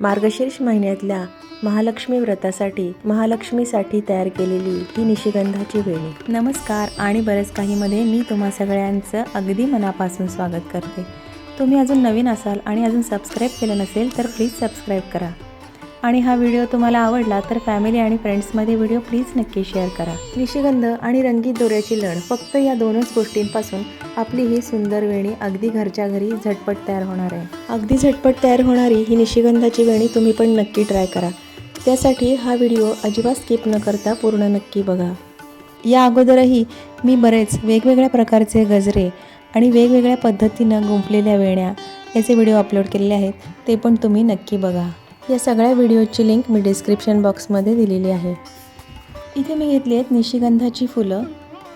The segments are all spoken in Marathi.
मार्गशीर्ष महिन्यातल्या महालक्ष्मी व्रतासाठी महालक्ष्मीसाठी तयार केलेली ही निशिगंधाची वेणी. नमस्कार आणि बरेच काहीमध्ये मी तुम्हा सगळ्यांचं अगदी मनापासून स्वागत करते. तुम्ही अजून नवीन असाल आणि अजून सबस्क्राईब केलं नसेल तर प्लीज सबस्क्राईब करा. आणि हा व्हिडिओ तुम्हाला आवडला तर फॅमिली आणि फ्रेंड्समध्ये व्हिडिओ प्लीज नक्की शेअर करा. निशिगंध आणि रंगीत दोऱ्याची लण फक्त या दोनच गोष्टींपासून आपली ही सुंदर वेणी अगदी घरच्या घरी झटपट तयार होणार आहे. अगदी झटपट तयार होणारी ही निशिगंधाची वेणी तुम्ही पण नक्की ट्राय करा. त्यासाठी हा व्हिडिओ अजिबात स्किप न करता पूर्ण नक्की बघा. या अगोदरही मी बरेच वेगवेगळ्या प्रकारचे गजरे आणि वेगवेगळ्या पद्धतीनं गुंफलेल्या वेण्या याचे व्हिडिओ अपलोड केलेले आहेत ते पण तुम्ही नक्की बघा. या सगळ्या व्हिडिओची लिंक मी डिस्क्रिप्शन बॉक्समध्ये दिलेली आहे. इथे मी घेतली आहेत निशिगंधाची फुलं.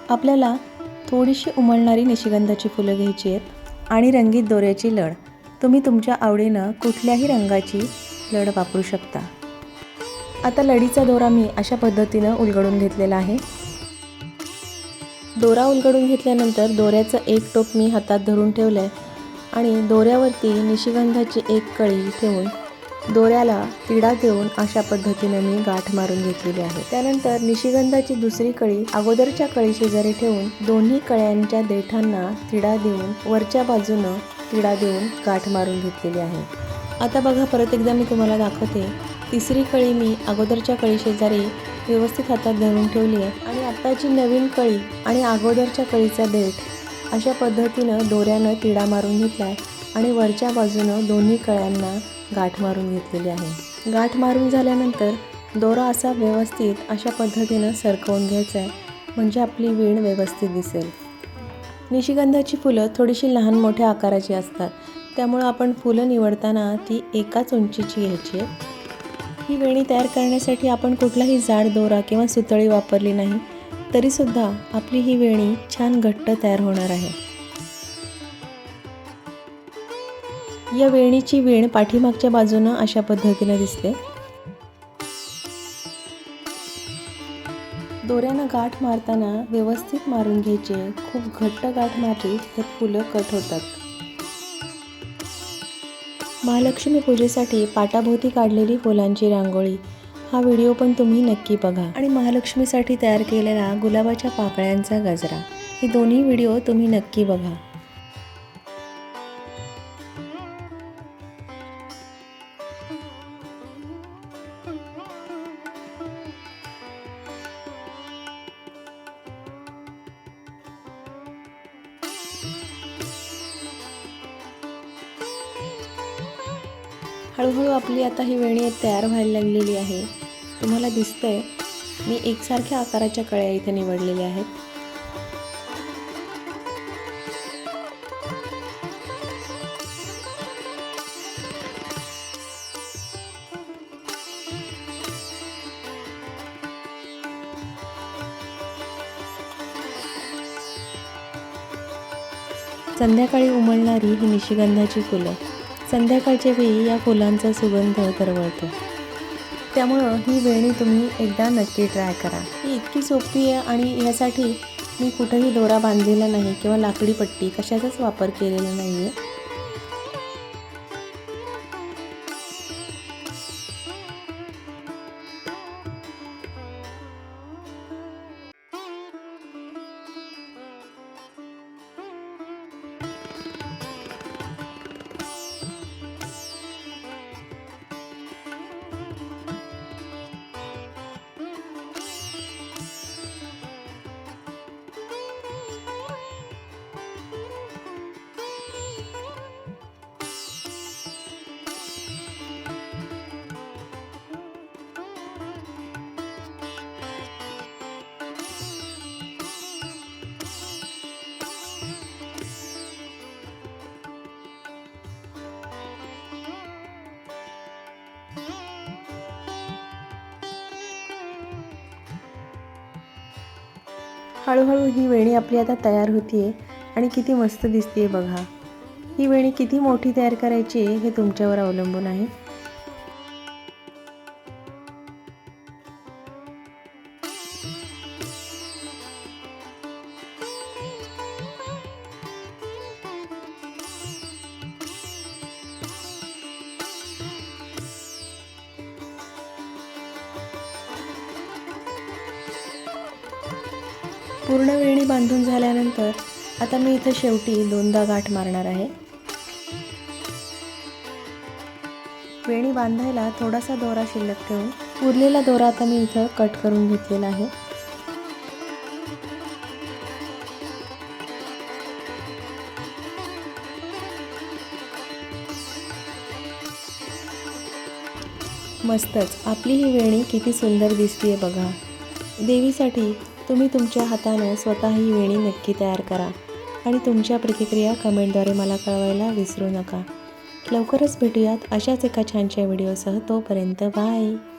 आपल्याला थोडीशी उमलणारी निशिगंधाची फुलं घ्यायची आहेत आणि रंगीत दोऱ्याची लढ. तुम्ही तुमच्या आवडीनं कुठल्याही रंगाची लढ वापरू शकता. आता लढीचा दोरा मी अशा पद्धतीनं उलगडून घेतलेला आहे. दोरा उलगडून घेतल्यानंतर दोऱ्याचं एक टोप मी हातात धरून ठेवलं आहे आणि दोऱ्यावरती निशिगंधाची एक कळी ठेवून दोऱ्याला तिडा देऊन अशा पद्धतीने मी गाठ मारून घेतलेली आहे. त्यानंतर निशिगंधाची दुसरी कळी अगोदरच्या कळी शेजारी ठेवून दोन्ही कळ्यांच्या देठांना तिडा देऊन वरच्या बाजूनं तिडा देऊन गाठ मारून घेतलेली आहे. आता बघा परत एकदा मी तुम्हाला दाखवते. तिसरी कळी मी अगोदरच्या कळी शेजारी व्यवस्थित हातात धरून ठेवली आहे. आणि आत्ताची नवीन कळी आणि अगोदरच्या कळीचा देठ अशा पद्धतीनं दोऱ्यानं तिडा मारून घेतला आहे आणि वरच्या बाजूनं दोन्ही कळ्यांना गाठ मारून घेतलेली आहे. गाठ मारून झाल्यानंतर दोरा असा व्यवस्थित अशा पद्धतीनं सरकवून घ्यायचा आहे म्हणजे आपली वीण व्यवस्थित दिसेल. निशिगंधाची फुलं थोडीशी लहान मोठ्या आकाराची असतात. त्यामुळं आपण फुलं निवडताना ती एकाच उंचीची घ्यायची आहे. ही वेणी तयार करण्यासाठी आपण कुठलाही जाड दोरा किंवा सुतळी वापरली नाही तरीसुद्धा आपली ही वेणी छान घट्ट तयार होणार आहे. या वेणीची वेण पाठीमागच्या बाजूनं अशा पद्धतीनं दिसते. दोऱ्यानं गाठ मारताना व्यवस्थित मारून घ्यायचे. खूप घट्ट गाठ मारली तर फुलं कट होतात. महालक्ष्मी पूजेसाठी पाटाभोवती काढलेली फुलांची रांगोळी. हा व्हिडिओ पण तुम्ही नक्की बघा. आणि महालक्ष्मीसाठी तयार केलेला गुलाबाच्या पाकळ्यांचा गजरा. हे दोन्ही व्हिडिओ तुम्ही नक्की बघा. हळूहळू आपली आता ही वेणी तयार व्हायला लागलेली आहे. तुम्हाला दिसतंय मी एकसारख्या आकाराच्या कळ्या इथे निवडलेल्या आहेत. संध्याकाळी उमलणारी ही निशिगंधाची फुलं. संध्याकाळच्या वेळी या फुलांचा सुगंध दरवळतो त्यामुळं ही वेणी तुम्ही एकदा नक्की ट्राय करा. ही इतकी सोपी आहे आणि यासाठी मी कुठंही दोरा बांधलेला नाही किंवा लाकडी पट्टी कशाचाच वापर केलेला नाही आहे हळूहळू ही वेणी आपली आता तयार होती आहे आणि किती मस्त दिसते बघा. ही वेणी किती मोठी तयार करायची हे तुमच्यावर अवलंबून आहे. पूर्ण वेणी बांधून झाल्यानंतर आता मी इथं शेवटी दोनदा गाठ मारणार आहे. वेणी बांधायला थोडासा दोरा शिल्लक ठेवून उरलेला दोरा आता मी इथं कट करून घेतलेला आहे. मस्तच आपली ही वेणी किती सुंदर दिसतीये बघा. देवीसाठी तुम्ही तुमच्या हातानं स्वतः ही वेणी नक्की तयार करा आणि तुमच्या प्रतिक्रिया कमेंटद्वारे मला कळवायला विसरू नका. लवकरच भेटूयात अशाच एका छानशा व्हिडिओसह. तोपर्यंत बाय!